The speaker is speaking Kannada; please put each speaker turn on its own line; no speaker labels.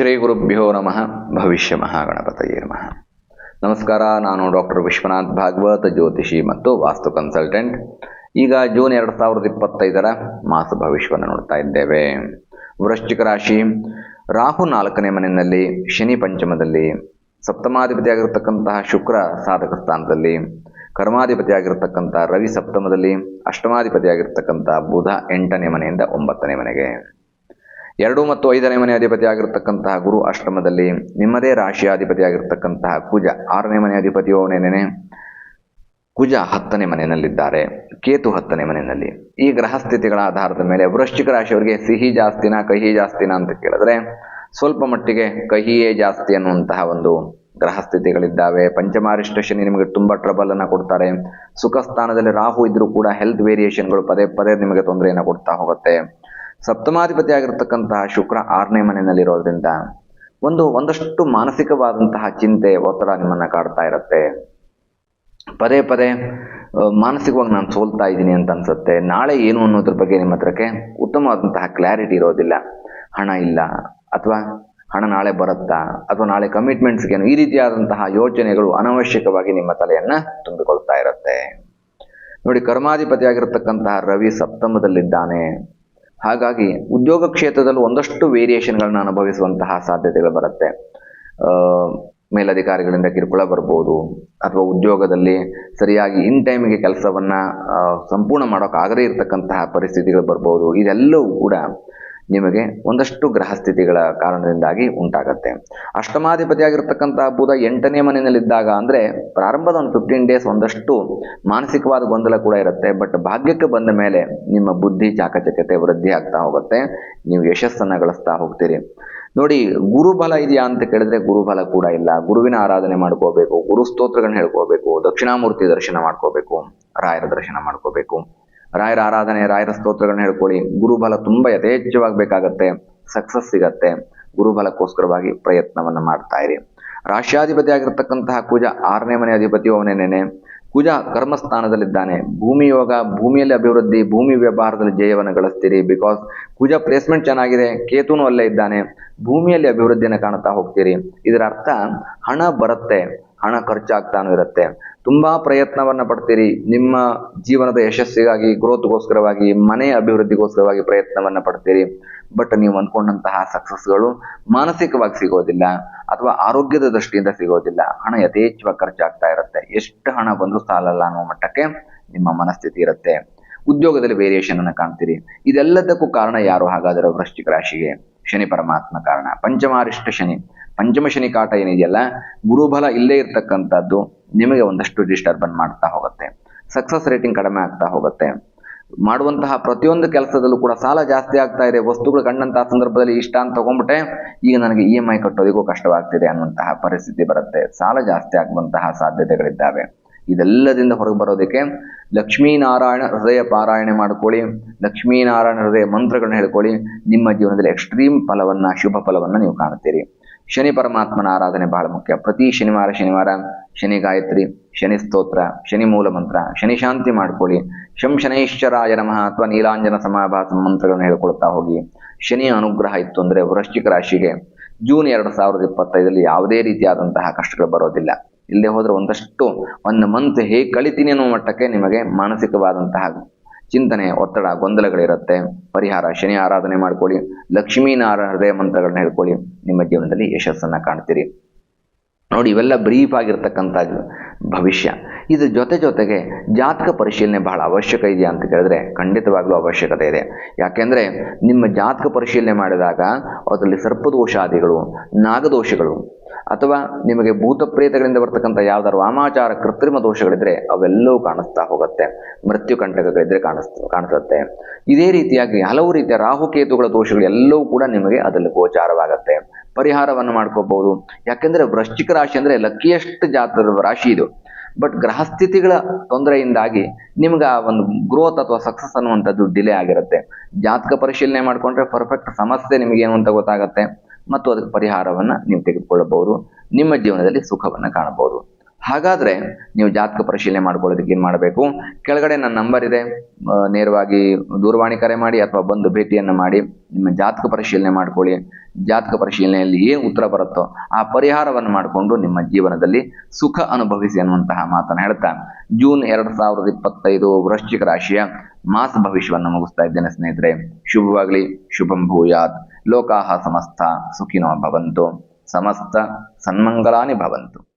ಶ್ರೀ ಗುರುಭ್ಯೋ ನಮಃ. ಭವಿಷ್ಯ ಮಹಾಗಣಪತಯೇ ನಮಃ. ನಮಸ್ಕಾರ, ನಾನು ಡಾಕ್ಟರ್ ವಿಶ್ವನಾಥ್ ಭಾಗವತ ಜ್ಯೋತಿಷಿ ಮತ್ತು ವಾಸ್ತು ಕನ್ಸಲ್ಟೆಂಟ್. ಈಗ ಜೂನ್ ಎರಡು ಸಾವಿರದ ಇಪ್ಪತ್ತೈದರ ಮಾಸ ಭವಿಷ್ಯವನ್ನು ನೋಡ್ತಾ ಇದ್ದೇವೆ. ವೃಶ್ಚಿಕ ರಾಶಿ, ರಾಹು ನಾಲ್ಕನೇ ಮನೆಯಲ್ಲಿ, ಶನಿ ಪಂಚಮದಲ್ಲಿ, ಸಪ್ತಮಾಧಿಪತಿಯಾಗಿರ್ತಕ್ಕಂತಹ ಶುಕ್ರ ಸಾಧಕ ಸ್ಥಾನದಲ್ಲಿ ಕರ್ಮಾಧಿಪತಿಯಾಗಿರ್ತಕ್ಕಂಥ ರವಿ ಸಪ್ತಮದಲ್ಲಿ ಅಷ್ಟಮಾಧಿಪತಿಯಾಗಿರ್ತಕ್ಕಂಥ ಬುಧ ಎಂಟನೇ ಮನೆಯಿಂದ ಒಂಬತ್ತನೇ ಮನೆಗೆ. ಎರಡು ಮತ್ತು ಐದನೇ ಮನೆ ಅಧಿಪತಿ ಆಗಿರತಕ್ಕಂತಹ ಗುರು ಅಷ್ಟಮದಲ್ಲಿ ನಿಮ್ಮದೇ ರಾಶಿಯ ಅಧಿಪತಿ ಆಗಿರತಕ್ಕಂತಹ ಕುಜ ಆರನೇ ಮನೆ ಅಧಿಪತಿಯವನೇನೆ ಕುಜ ಹತ್ತನೇ ಮನೆಯಲ್ಲಿದ್ದಾರೆ, ಕೇತು ಹತ್ತನೇ ಮನೆಯಲ್ಲಿ. ಈ ಗ್ರಹ ಸ್ಥಿತಿಗಳ ಆಧಾರದ ಮೇಲೆ ವೃಶ್ಚಿಕ ರಾಶಿಯವರಿಗೆ ಸಿಹಿ ಜಾಸ್ತಿನ, ಕಹಿ ಜಾಸ್ತಿನ ಅಂತ ಕೇಳಿದ್ರೆ ಸ್ವಲ್ಪ ಮಟ್ಟಿಗೆ ಕಹಿಯೇ ಜಾಸ್ತಿ ಅನ್ನುವಂತಹ ಒಂದು ಗ್ರಹ ಸ್ಥಿತಿಗಳಿದ್ದಾವೆ ಪಂಚಮಾರಿಷ್ಟ ಶನಿ ನಿಮಗೆ ತುಂಬಾ ಟ್ರಬಲ್ ಅನ್ನ ಕೊಡ್ತಾರೆ. ಸುಖ ಸ್ಥಾನದಲ್ಲಿ ರಾಹು ಇದ್ರೂ ಕೂಡ ಹೆಲ್ತ್ ವೇರಿಯೇಷನ್ಗಳು ಪದೇ ಪದೇ ನಿಮಗೆ ತೊಂದರೆಯನ್ನು ಕೊಡ್ತಾ ಹೋಗುತ್ತೆ. ಸಪ್ತಮಾಧಿಪತಿ ಆಗಿರತಕ್ಕಂತಹ ಶುಕ್ರ ಆರನೇ ಮನೆಯಲ್ಲಿರೋದ್ರಿಂದ ಒಂದು, ಒಂದಷ್ಟು ಮಾನಸಿಕವಾದಂತಹ ಚಿಂತೆ, ಒತ್ತಡ ನಿಮ್ಮನ್ನ ಕಾಡ್ತಾ ಇರುತ್ತೆ. ಪದೇ ಪದೇ ಮಾನಸಿಕವಾಗಿ ನಾನು ಸೋಲ್ತಾ ಇದ್ದೀನಿ ಅಂತ ಅನ್ಸುತ್ತೆ. ನಾಳೆ ಏನು ಅನ್ನೋದ್ರ ಬಗ್ಗೆ ನಿಮ್ಮ ಹತ್ರಕ್ಕೆ ಉತ್ತಮವಾದಂತಹ ಕ್ಲಾರಿಟಿ ಇರೋದಿಲ್ಲ. ಹಣ ಇಲ್ಲ, ಅಥವಾ ಹಣ ನಾಳೆ ಬರುತ್ತಾ, ಅಥವಾ ನಾಳೆ ಕಮಿಟ್ಮೆಂಟ್ಸ್ಗೆ ಈ ರೀತಿಯಾದಂತಹ ಯೋಚನೆಗಳು ಅನವಶ್ಯಕವಾಗಿ ನಿಮ್ಮ ತಲೆಯನ್ನ ತುಂಬಿಕೊಳ್ತಾ ಇರುತ್ತೆ. ನೋಡಿ ಕರ್ಮಾಧಿಪತಿ ಆಗಿರತಕ್ಕಂತಹ ರವಿ ಸಪ್ತಮದಲ್ಲಿದ್ದಾನೆ. ಹಾಗಾಗಿ ಉದ್ಯೋಗ ಕ್ಷೇತ್ರದಲ್ಲೂ ಒಂದಷ್ಟು ವೇರಿಯೇಷನ್ಗಳನ್ನ ಅನುಭವಿಸುವಂತಹ ಸಾಧ್ಯತೆಗಳು ಬರುತ್ತೆ. ಮೇಲಧಿಕಾರಿಗಳಿಂದ ಕಿರುಕುಳ ಬರ್ಬೋದು, ಅಥವಾ ಉದ್ಯೋಗದಲ್ಲಿ ಸರಿಯಾಗಿ ಇನ್ ಟೈಮಿಗೆ ಕೆಲಸವನ್ನ ಸಂಪೂರ್ಣ ಮಾಡೋಕ್ಕಾಗದೇ ಇರತಕ್ಕಂತಹ ಪರಿಸ್ಥಿತಿಗಳು ಬರ್ಬೋದು. ಇದೆಲ್ಲವೂ ಕೂಡ ನಿಮಗೆ ಒಂದಷ್ಟು ಗ್ರಹಸ್ಥಿತಿಗಳ ಕಾರಣದಿಂದಾಗಿ ಉಂಟಾಗತ್ತೆ. ಅಷ್ಟಮಾಧಿಪತಿಯಾಗಿರ್ತಕ್ಕಂತಹ ಬುಧ ಎಂಟನೇ ಮನೆಯಲ್ಲಿದ್ದಾಗ ಅಂದ್ರೆ ಪ್ರಾರಂಭದ ಒಂದು ಫಿಫ್ಟೀನ್ ಡೇಸ್ ಒಂದಷ್ಟು ಮಾನಸಿಕವಾದ ಗೊಂದಲ ಕೂಡ ಇರುತ್ತೆ. ಬಟ್ ಭಾಗ್ಯಕ್ಕೆ ಬಂದ ಮೇಲೆ ನಿಮ್ಮ ಬುದ್ಧಿ ಚಾಕಚಕ್ಯತೆ ವೃದ್ಧಿ ಆಗ್ತಾ ಹೋಗುತ್ತೆ. ನೀವು ಯಶಸ್ಸನ್ನ ಗಳಿಸ್ತಾ ಹೋಗ್ತೀರಿ. ನೋಡಿ, ಗುರುಬಲ ಇದೆಯಾ ಅಂತ ಕೇಳಿದ್ರೆ ಗುರುಬಲ ಕೂಡ ಇಲ್ಲ. ಗುರುವಿನ ಆರಾಧನೆ ಮಾಡ್ಕೋಬೇಕು, ಗುರು ಸ್ತೋತ್ರಗಳನ್ನ ಹೇಳ್ಕೋಬೇಕು, ದಕ್ಷಿಣಾಮೂರ್ತಿ ದರ್ಶನ ಮಾಡ್ಕೋಬೇಕು, ರಾಯರ ದರ್ಶನ ಮಾಡ್ಕೋಬೇಕು. ರಾಯರ ಆರಾಧನೆ, ರಾಯರ ಸ್ತೋತ್ರಗಳನ್ನ ಹೇಳ್ಕೊಳ್ಳಿ. ಗುರುಬಲ ತುಂಬಾ ಯಥೇಚ್ಛವಾಗಿ ಬೇಕಾಗತ್ತೆ ಸಕ್ಸಸ್ ಸಿಗತ್ತೆ. ಗುರುಬಲಕ್ಕೋಸ್ಕರವಾಗಿ ಪ್ರಯತ್ನವನ್ನ ಮಾಡ್ತಾ ಇರಿ. ರಾಷ್ಟ್ರಾಧಿಪತಿ ಆಗಿರ್ತಕ್ಕಂತಹ ಕುಜ ಆರನೇ ಮನೆ ಅಧಿಪತಿಯು ಅವನೇನೇನೆ ಕುಜ ಕರ್ಮಸ್ಥಾನದಲ್ಲಿದ್ದಾನೆ. ಭೂಮಿ ಯೋಗ, ಭೂಮಿಯಲ್ಲಿ ಅಭಿವೃದ್ಧಿ, ಭೂಮಿ ವ್ಯವಹಾರದಲ್ಲಿ ಜಯವನ್ನು ಗಳಿಸ್ತೀರಿ. ಬಿಕಾಸ್ ಕುಜ ಪ್ಲೇಸ್ಮೆಂಟ್ ಚೆನ್ನಾಗಿದೆ. ಕೇತುನು ಅಲ್ಲೇ ಇದ್ದಾನೆ. ಭೂಮಿಯಲ್ಲಿ ಅಭಿವೃದ್ಧಿಯನ್ನು ಕಾಣುತ್ತಾ ಹೋಗ್ತೀರಿ. ಇದರ ಅರ್ಥ ಹಣ ಬರುತ್ತೆ. ಹಣ ಖರ್ಚಾಗ್ತಾನೂ ಇರುತ್ತೆ. ತುಂಬಾ ಪ್ರಯತ್ನವನ್ನು ಪಡ್ತೀರಿ. ನಿಮ್ಮ ಜೀವನದ ಯಶಸ್ಸಿಗಾಗಿ ಗ್ರೋತ್ಗೋಸ್ಕರವಾಗಿ ಮನೆ ಅಭಿವೃದ್ಧಿಗೋಸ್ಕರವಾಗಿ ಪ್ರಯತ್ನವನ್ನು ಪಡ್ತೀರಿ. ಬಟ್ ನೀವು ಅಂದ್ಕೊಂಡಂತಹ ಸಕ್ಸಸ್ಗಳು ಮಾನಸಿಕವಾಗಿ ಸಿಗೋದಿಲ್ಲ ಅಥವಾ ಆರೋಗ್ಯದ ದೃಷ್ಟಿಯಿಂದ ಸಿಗೋದಿಲ್ಲ. ಹಣ ಯಥೇಚ್ಛವಾಗಿ ಖರ್ಚಾಗ್ತಾ ಇರುತ್ತೆ. ಎಷ್ಟು ಹಣ ಬಂದರೂ ಸಾಲಲ್ಲ ಅನ್ನೋ ಮಟ್ಟಕ್ಕೆ ನಿಮ್ಮ ಮನಸ್ಥಿತಿ ಇರುತ್ತೆ. ಉದ್ಯೋಗದಲ್ಲಿ ವೇರಿಯೇಷನ್ ಅನ್ನು ಕಾಣ್ತೀರಿ. ಇದೆಲ್ಲದಕ್ಕೂ ಕಾರಣ ಯಾರು? ಹಾಗಾದರೂ ವೃಶ್ಚಿಕ ರಾಶಿಗೆ ಶನಿ ಪರಮಾತ್ಮ ಕಾರಣ. ಪಂಚಮಾರಿಷ್ಟ ಶನಿ. ಪಂಚಮ ಶನಿ ಕಾಟ ಏನಿದೆಯಲ್ಲ, ಗುರುಬಲ ಇಲ್ಲೇ ಇರ್ತಕ್ಕಂಥದ್ದು ನಿಮಗೆ ಒಂದಷ್ಟು ಡಿಸ್ಟರ್ಬನ್ ಮಾಡ್ತಾ ಹೋಗುತ್ತೆ. ಸಕ್ಸಸ್ ರೇಟಿಂಗ್ ಕಡಿಮೆ ಆಗ್ತಾ ಹೋಗುತ್ತೆ. ಮಾಡುವಂತಹ ಪ್ರತಿಯೊಂದು ಕೆಲಸದಲ್ಲೂ ಕೂಡ ಸಾಲ ಜಾಸ್ತಿ ಆಗ್ತಾ ಇದೆ. ವಸ್ತುಗಳು ಕಂಡಂತಹ ಸಂದರ್ಭದಲ್ಲಿ ಇಷ್ಟ ಅಂತ ತಗೊಂಡ್ಬಿಟ್ಟೆ ಈಗ ನನಗೆ ಇ ಎಂ ಐ ಕಟ್ಟೋದಿಗೂ ಕಷ್ಟವಾಗ್ತಿದೆ ಅನ್ನುವಂತಹ ಪರಿಸ್ಥಿತಿ ಬರುತ್ತೆ. ಸಾಲ ಜಾಸ್ತಿ ಆಗುವಂತಹ ಸಾಧ್ಯತೆಗಳಿದ್ದಾವೆ. ಇದೆಲ್ಲದಿಂದ ಹೊರಗೆ ಬರೋದಕ್ಕೆ ಲಕ್ಷ್ಮೀನಾರಾಯಣ ಹೃದಯ ಪಾರಾಯಣೆ ಮಾಡ್ಕೊಳ್ಳಿ. ಲಕ್ಷ್ಮೀನಾರಾಯಣ ಹೃದಯ ಮಂತ್ರಗಳನ್ನ ಹೇಳ್ಕೊಳ್ಳಿ. ನಿಮ್ಮ ಜೀವನದಲ್ಲಿ ಎಕ್ಸ್ಟ್ರೀಮ್ ಫಲವನ್ನ, ಶುಭ ಫಲವನ್ನ ನೀವು ಕಾಣ್ತೀರಿ ಶನಿ ಪರಮಾತ್ಮನ ಆರಾಧನೆ ಬಹಳ ಮುಖ್ಯ. ಪ್ರತಿ ಶನಿವಾರ ಶನಿವಾರ ಶನಿ ಗಾಯತ್ರಿ, ಶನಿ ಸ್ತೋತ್ರ, ಶನಿ ಮೂಲ ಮಂತ್ರ ಶನಿ ಶಾಂತಿ ಮಾಡ್ಕೊಳ್ಳಿ. ಶಂ ಶನೈಶ್ವರಾಯ ನಮಃ ಅಥವಾ ನೀಲಾಂಜನ ಸಮಾಭಾಸ ಮಂತ್ರಗಳನ್ನು ಹೇಳ್ಕೊಳ್ತಾ ಹೋಗಿ. ಶನಿಯ ಅನುಗ್ರಹ ಇತ್ತು ಅಂದ್ರೆ ವೃಶ್ಚಿಕ ರಾಶಿಗೆ ಜೂನ್ ಎರಡು ಸಾವಿರದ ಇಪ್ಪತ್ತೈದರಲ್ಲಿ ಯಾವುದೇ ರೀತಿಯಾದಂತಹ ಕಷ್ಟಗಳು ಬರೋದಿಲ್ಲ. ಇಲ್ಲದೆ ಹೋದ್ರೆ ಒಂದಷ್ಟು, ಒಂದು ಮಂತ್ ಹೇಗೆ ಕಳಿತೀನಿ ಅನ್ನೋ ಮಟ್ಟಕ್ಕೆ ನಿಮಗೆ ಮಾನಸಿಕವಾದಂತಹ ಚಿಂತನೆ, ಒತ್ತಡ ಗೊಂದಲಗಳಿರುತ್ತೆ ಪರಿಹಾರ, ಶನಿ ಆರಾಧನೆ ಮಾಡ್ಕೊಳ್ಳಿ. ಲಕ್ಷ್ಮೀನಾರಾಯಣ ಹೃದಯ ಮಂತ್ರಗಳನ್ನ ಹೇಳ್ಕೊಳ್ಳಿ. ನಿಮ್ಮ ಜೀವನದಲ್ಲಿ ಯಶಸ್ಸನ್ನು ಕಾಣ್ತೀರಿ. ನೋಡಿ, ಇವೆಲ್ಲ ಬ್ರೀಫ್ ಆಗಿರ್ತಕ್ಕಂಥ ಭವಿಷ್ಯ. ಇದ್ರ ಜೊತೆ ಜೊತೆಗೆ ಜಾತಕ ಪರಿಶೀಲನೆ ಬಹಳ ಅವಶ್ಯಕ ಇದೆಯಾ ಅಂತ ಕೇಳಿದ್ರೆ ಖಂಡಿತವಾಗ್ಲೂ ಅವಶ್ಯಕತೆ ಇದೆ. ಯಾಕೆಂದರೆ ನಿಮ್ಮ ಜಾತಕ ಪರಿಶೀಲನೆ ಮಾಡಿದಾಗ ಅದರಲ್ಲಿ ಸರ್ಪದೋಷಾದಿಗಳು, ನಾಗದೋಷಗಳು, ಅಥವಾ ನಿಮಗೆ ಭೂತ ಪ್ರೇತಗಳಿಂದ ಬರ್ತಕ್ಕಂಥ ಯಾವ್ದಾದ್ರು ವಾಮಾಚಾರ ಕೃತ್ರಿಮ ದೋಷಗಳಿದ್ರೆ ಅವೆಲ್ಲವೂ ಕಾಣಿಸ್ತಾ ಹೋಗುತ್ತೆ. ಮೃತ್ಯು ಕಂಟಕಗಳಿದ್ರೆ ಕಾಣಿಸ್, ಕಾಣಿಸುತ್ತೆ. ಇದೇ ರೀತಿಯಾಗಿ ಹಲವು ರೀತಿಯ ರಾಹುಕೇತುಗಳ ದೋಷಗಳು ಎಲ್ಲವೂ ಕೂಡ ನಿಮಗೆ ಅದರಲ್ಲಿ ಗೋಚಾರವಾಗತ್ತೆ. ಪರಿಹಾರವನ್ನು ಮಾಡ್ಕೋಬಹುದು ಯಾಕೆಂದ್ರೆ ವೃಶ್ಚಿಕ ರಾಶಿ ಅಂದ್ರೆ ಲಕ್ಕಿಯಷ್ಟು ಜಾತದ ರಾಶಿ ಇದು. ಬಟ್ ಗ್ರಹಸ್ಥಿತಿಗಳ ತೊಂದರೆಯಿಂದಾಗಿ ನಿಮ್ಗೆ ಆ ಒಂದು ಗ್ರೋತ್ ಅಥವಾ ಸಕ್ಸಸ್ ಅನ್ನುವಂಥದ್ದು ಡಿಲೇ ಆಗಿರುತ್ತೆ. ಜಾತಕ ಪರಿಶೀಲನೆ ಮಾಡ್ಕೊಂಡ್ರೆ ಪರ್ಫೆಕ್ಟ್ ಸಮಸ್ಯೆ ನಿಮಗೆ ಏನು ಅಂತ ಗೊತ್ತಾಗತ್ತೆ. ಮತ್ತು ಅದಕ್ಕೆ ಪರಿಹಾರವನ್ನ ನೀವು ತೆಗೆದುಕೊಳ್ಳಬಹುದು. ನಿಮ್ಮ ಜೀವನದಲ್ಲಿ ಸುಖವನ್ನ ಕಾಣಬಹುದು. ಹಾಗಾದ್ರೆ ನೀವು ಜಾತಕ ಪರಿಶೀಲನೆ ಮಾಡ್ಕೊಳ್ಳೋದಕ್ಕೆ ಏನು ಮಾಡಬೇಕು? ಕೆಳಗಡೆ ನನ್ನ ನಂಬರ್ ಇದೆ. ನೇರವಾಗಿ ದೂರವಾಣಿ ಕರೆ ಮಾಡಿ ಅಥವಾ ಬಂದು ಭೇಟಿಯನ್ನು ಮಾಡಿ ನಿಮ್ಮ ಜಾತಕ ಪರಿಶೀಲನೆ ಮಾಡ್ಕೊಳ್ಳಿ. ಜಾತಕ ಪರಿಶೀಲನೆಯಲ್ಲಿ ಏನು ಉತ್ತರ ಬರುತ್ತೋ ಆ ಪರಿಹಾರವನ್ನು ಮಾಡಿಕೊಂಡು ನಿಮ್ಮ ಜೀವನದಲ್ಲಿ ಸುಖ ಅನುಭವಿಸಿ ಅನ್ನುವಂತಹ ಮಾತನ್ನು ಹೇಳ್ತಾ ಜೂನ್ ಎರಡು ಸಾವಿರದ ಇಪ್ಪತ್ತೈದು ವೃಶ್ಚಿಕ ರಾಶಿಯ ಮಾಸ ಭವಿಷ್ಯವನ್ನು ಮುಗಿಸ್ತಾ ಇದ್ದೇನೆ ಸ್ನೇಹಿತರೆ. ಶುಭವಾಗಲಿ, ಶುಭಂ ಭೂಯಾತ್. ಲೋಕಾಹ ಸಮಸ್ತ ಸುಖಿನೋ ಭವಂತು. ಸಮಸ್ತ ಸನ್ಮಂಗಲಾನಿ ಭವಂತು.